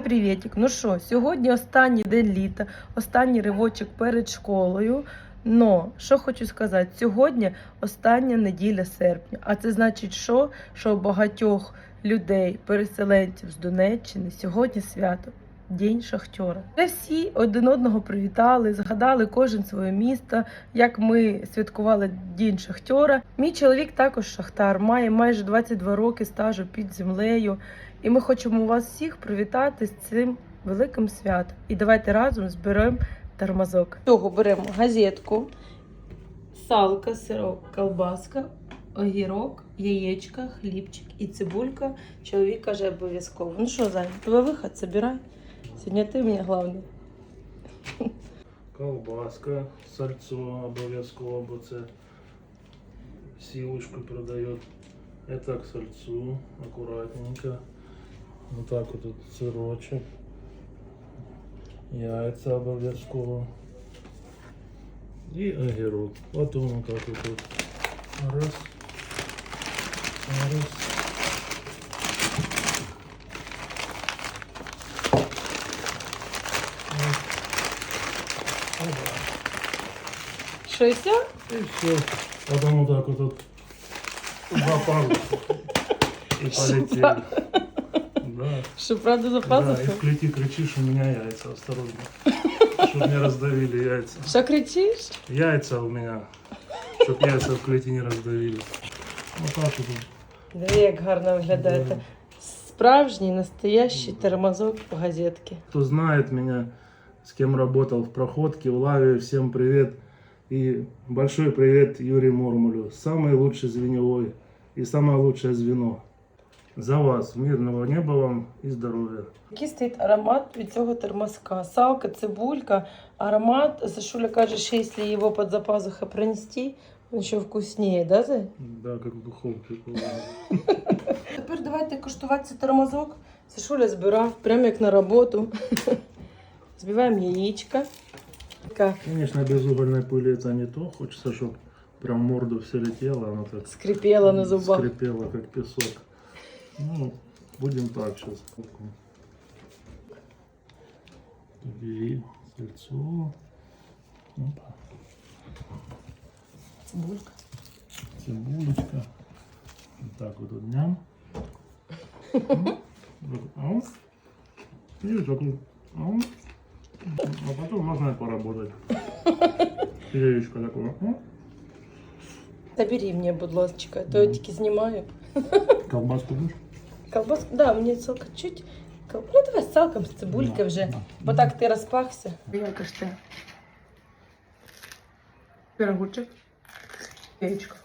Привітик. Ну що, сьогодні останній день літа, останній ривочок перед школою. Но що хочу сказати, сьогодні остання неділя серпня. А це значить, що? що у багатьох людей, переселенців з Донеччини, сьогодні свято. День шахтера. Де всі один одного привітали, згадали кожен своє місто, як ми святкували День шахтера. Мій чоловік також шахтар, має майже 22 роки стажу під землею. І ми хочемо вас всіх привітати з цим великим святом. І давайте разом зберемо тормозок. Того беремо газетку, салка, сирок, колбаска, огірок, яєчка, хлібчик і цибулька. Чоловік каже обов'язково. Ну що, Зай, твій виход, забирай. Сьогодні ти мені головне. Колбаска, сальцо обов'язково, бо це силушку продает. Это к сальцу, аккуратненько. Вот так вот тут сырочек. Яйца обов'язково. И огірок. Вот он вот так вот. тут. Раз. Раз. Раз. 60. И все. Потом вот так вот, вот запал. И полетели. Да. Что, правда, запал? Да, и в клети кричишь, у меня яйца, осторожно. Чтобы не раздавили яйца. Что кричишь? Яйца у меня. чтоб яйца в клети не раздавили. Вот так вот. Да, как гарно виглядає. Да. справжний настоящий тормозок газетки. Кто знает меня, с кем работал в проходке, в лаве, всем привет. И большой привет Юрию Мурмулю. Самый лучший звеневой и самое лучшее звено. За вас. Мирного неба вам и здоровья. Який стоїть аромат від цього термоска? Салка, цибулька, аромат. Сашуля каже, що якщо його під запазухи принести, він ще вкусніє, да, Зай? Да, как в духовке. Тепер давайте куштувати цей тормозок. Сашуля збирав, прямо як на роботу. Збиваємо яєчка. Така Конечно, без угольной пыли это не то. Хочется, чтобы прям морду все летело, оно так скрипела на зубах. скрипело, как песок. Ну, будем так сейчас. Бери сальцо. Опа. Цибулька. Цибулечка. Вот так вот дням. И так вот. Ам. А потом можно и поработать. Яичко такое. Ам. Забери мені, будь ласка, то я тільки знімаю. Колбаску будешь? Колбас, да, мені салка чуть. кол- Ну давай з салком, з цибулькою вже. Бо так ти розпахся. Як ж ти? Пирогучик. Яєчко.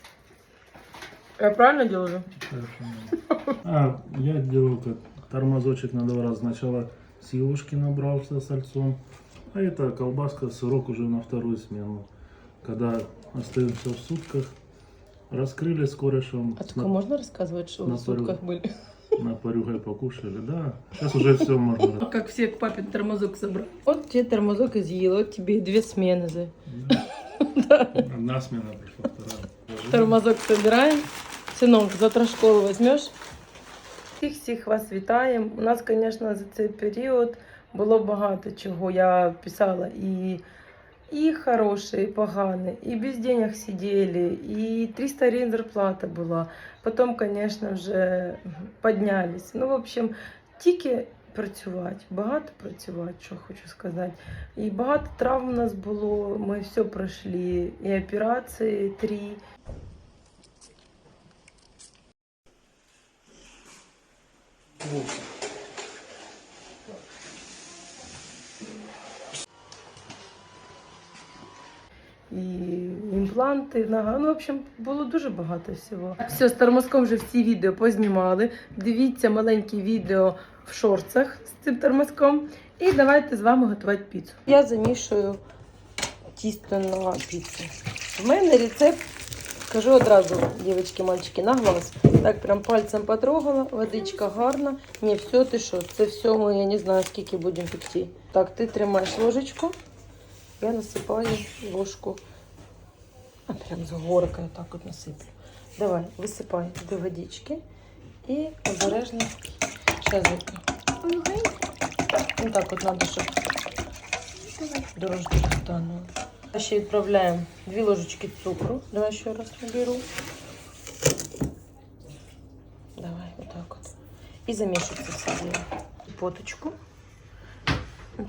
Я правильно делаю? Совершенно. А, я делал как тормозочек на два раза. Сначала силушки набрался сальцом, а это колбаска, сырок уже на вторую смену. Когда остаемся в сутках, раскрыли с корешем, А с только можно рассказывать, что на в сутках были? на порюгой покушали, да. Сейчас уже все можно. Как все к папе тормозок собрал. Вот тебе тормозок изъел, вот тебе и две смены за. Да. Одна смена пришла, вторая. Тормозок собираем. Синок, завтра школу возьмешь? Всіх всіх вас вітаємо. У нас, звісно, за цей період Було багато чого. Я писала і, і хороше, і погане, і без денег сиділи, і 300 гривень зарплата була. Потім, звісно, вже піднялись. Ну, в общем, тільки працювати, багато працювати, що хочу сказати. І багато травм у нас було, ми все пройшли. І операції три. І імпланти, нога. Ну, в общем, було дуже багато всього. Все, з тормозком вже всі відео познімали. Дивіться маленькі відео в шорцах з цим тормозком. І давайте з вами готувати піцу. Я замішую тісто на піцу. В мене рецепт, скажу одразу, дівчатки, мальчики, на глаз. Так прям пальцем потрогала, водичка гарна. Ні, все, ти що, це все ми, я не знаю, скільки будемо пекти. Так, ти тримаєш ложечку. Я насипаю ложку. А прям з горкою так от насиплю. Давай, висипай до водички і обережно ще зипну. Ну так от треба, щоб дорожки стану. Ще відправляємо дві ложечки цукру. Давай ще раз наберу. Давай, отак от. І замішується все. Поточку.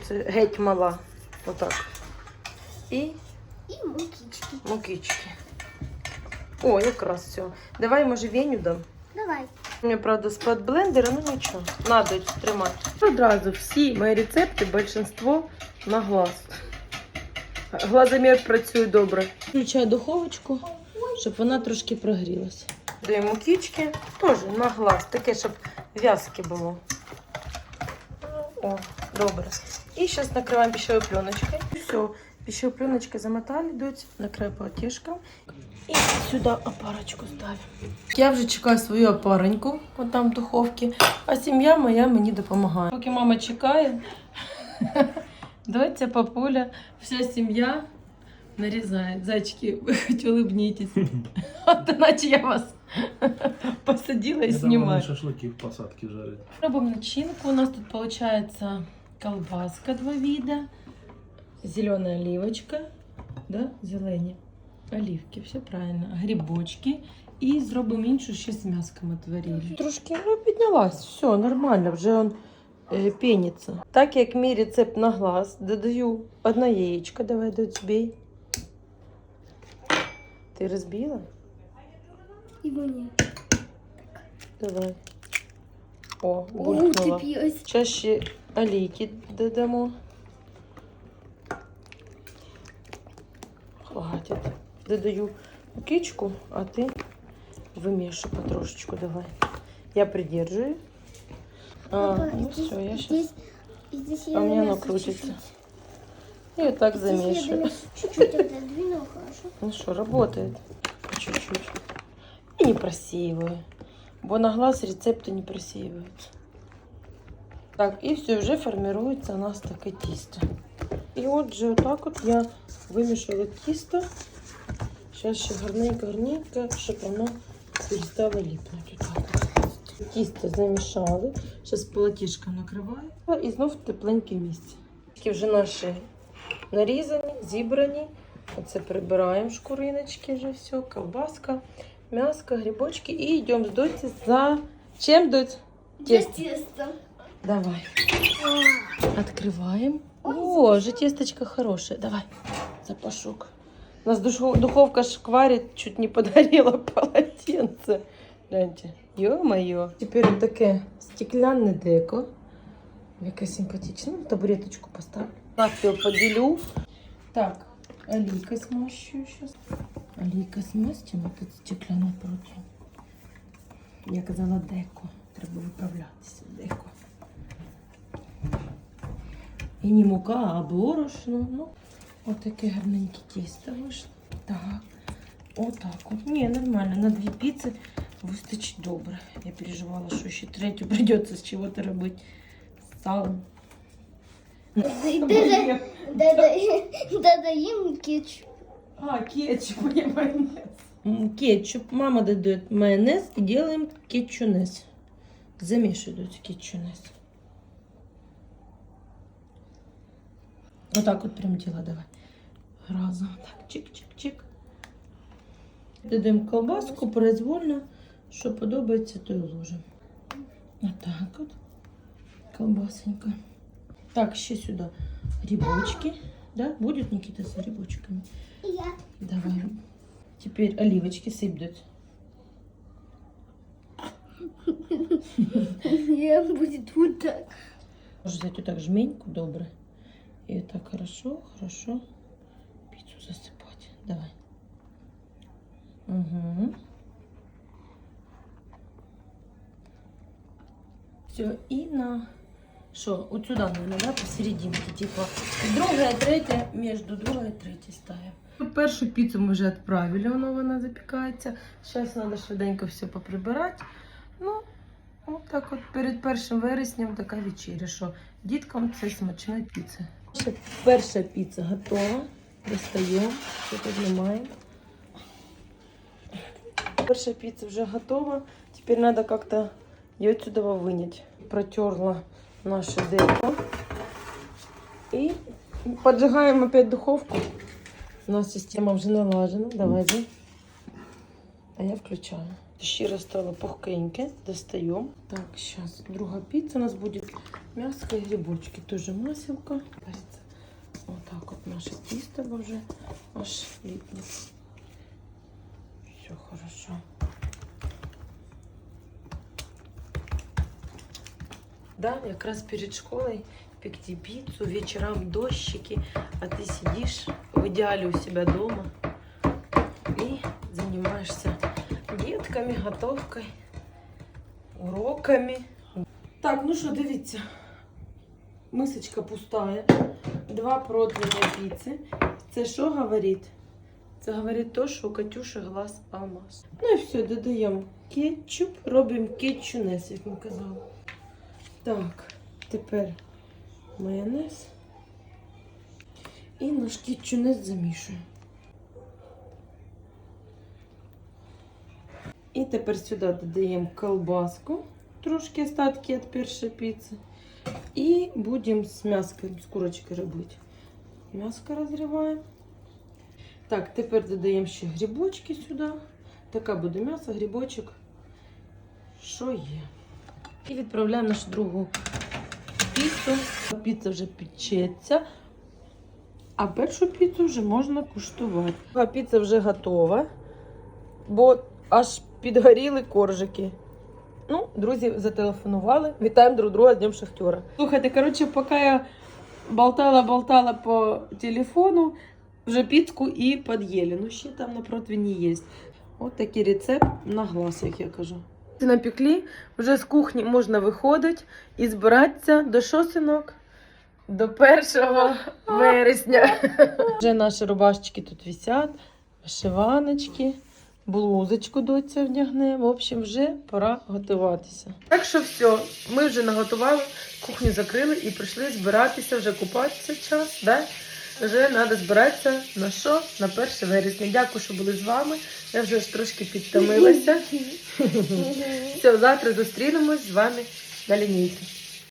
Це геть мала. Отак. І І мукички. мукички. О, якраз все. Давай, може, веню дам. Давай. У мене, правда, спад блендера, ну нічого. Надо тримати. Одразу всі мої рецепти, більшинство на глаз. Глазомір працює добре. Включаю духовочку, щоб вона трошки прогрілася. Даємо кічки, теж на глаз, таке, щоб в'язке було. О, добре. І зараз накриваємо пищевою пленочкою. Все, пищевою пленочкою замотали, дуть, накрию полотішком. І сюди опарочку ставимо. Я вже чекаю свою опареньку, от там в духовці, а сім'я моя мені допомагає. Поки мама чекає, доця, папуля, вся сім'я нарізає. Зайчики, ви хоч улыбнітесь. От наче я вас посадила і Это знімаю. можно шашлыки в посадке жарить. Робимо начинку. У нас тут получается колбаска два вида, зеленая оливочка, да, зелені, оливки, все правильно, грибочки. І зробимо іншу ще з м'яском отварили. Трошки ну, піднялась, все нормально, вже он е, пениться. Так як мій рецепт на глаз, додаю одне яєчко, давай дозбій. Ти розбила? І мені. Давай. О, Ого, булькнула. Зараз ще олійки додамо. Додаю кичку, а ти вимішуй потрошечку давай. Я придержую. А, Папа, ну здесь- все, я сейчас... Здесь, здесь А я у меня оно крутится. чуть-чуть. И вот так Здесь замешиваю. чуть-чуть отодвинула, хорошо? Ну что, работает. Чуть-чуть. И не просеиваю. Бо на глаз рецепты не просеиваются. Так, и все, уже формируется у нас таке тісто. І от же отак от я вимішала тісто. Зараз ще гарненько-гарненько, щоб воно перестало ліпнути. Тісто замішали. Зараз полотішко накриваю. І знов тепленьке місце. Такі вже наші нарізані, зібрані. Оце прибираємо шкуриночки вже все, колбаска, м'яско, грибочки. І йдемо з доці за чим доць? Для Тесто. Давай. Открываем. О, же тесточка хорошая. Давай, запашок. У нас духовка шкварит, чуть не подарила полотенце. Гляньте. Ё-моё. Теперь вот таке стеклянне деко. Яке симпатичне. Ну, Табуреточку поставлю. Так, його поділю. Так, олійка смащую сейчас. Олійка смастим, а тут стеклянний противень. Я казала деко. Треба виправлятися. Деко. І не мука, а борошно. Ну, отаке гарненьке тісто вийшло. Так. Отак от. Ні, нормально. На дві піци вистачить добре. Я переживала, що ще третю придеться з чого-то робити. З салом. Додаем кетчуп. А, кетчуп, не майонез. Кетчуп. Мама дает майонез и делаем кетчунес. Замешивают кетчунес. Вот так вот прям дело давай. Разом. Так, чик-чик-чик. Додаємо колбаску произвольно, що подобається, то й ложимо. Отак от. Колбасенька. Так, ще сюди грибочки. Да? Будет, Никита, с грибочками? Я. Давай. Теперь оливочки сыпдут. Я будет вот так. Можешь взять вот так жменьку, добре. И так хорошо, хорошо пиццу засыпать. Давай. Угу. Все, и на... Что, вот сюда, наверное, да, посерединке, типа, другая, третья, между другой и третьей ставим. Першу піцу ми вже відправили, воно вона запікається. Зараз треба швиденько все поприбирати. Ну, от так от перед першим вереснем така вечеря, що діткам це смачна піца. Перша піца готова. Достаємо, все піднімаємо. Перша піца вже готова. Тепер треба як-то її отсюда виняти. Протерла наше деко. І поджигаємо опять духовку. У нас система вже налажена. Давай, Зі. А я включаю. Щиро стало пухкеньке. Достаем. Так, сейчас друга пицца у нас будет. Мяско и грибочки. Парится. Вот так вот наше тесто уже аж липнет. Все хорошо. Да, якраз перед школой пекти пиццу, вечерам дощики, а ты сидишь в идеале у себя дома и занимаешься детками, готовкой, уроками. Так, ну що, дивіться. Мисочка пустая. Два противня піци. Це що говорить? Це говорить то, що у Катюші глаз алмаз. Ну і все, додаємо кетчуп, робимо кетчунес, як ми казали. Так, тепер майонез. І наш кетчунес замішуємо. І тепер сюди додаємо колбаску, трошки остатки від першої піци. І будемо з м'яском, з курочки робити. М'яско розриваємо. Так, тепер додаємо ще грибочки сюди. Така буде м'ясо, грибочок. Що є? І відправляємо нашу другу піцу. Піца вже печеться. А першу піцу вже можна куштувати. Піца вже готова, бо аж підгоріли коржики. Ну, друзі зателефонували. Вітаємо друг друга з Днем Шахтера. Слухайте, коротше, поки я болтала-болтала по телефону, вже піцку і під'їли. Ну, ще там на противні є. От такий рецепт на глаз, як я кажу. Напекли, вже з кухні можна виходити і збиратися до що, синок? До 1 вересня. Вже наші рубашечки тут висять, вишиваночки, блузочку доця вдягне. В общем, вже пора готуватися. Так що все, ми вже наготували, кухню закрили і прийшли збиратися, вже купатися час. Да? Вже треба збиратися на що? На 1 вересня. Дякую, що були з вами. Я вже ж трошки підтомилася. Все, завтра зустрінемось з вами на лінійці.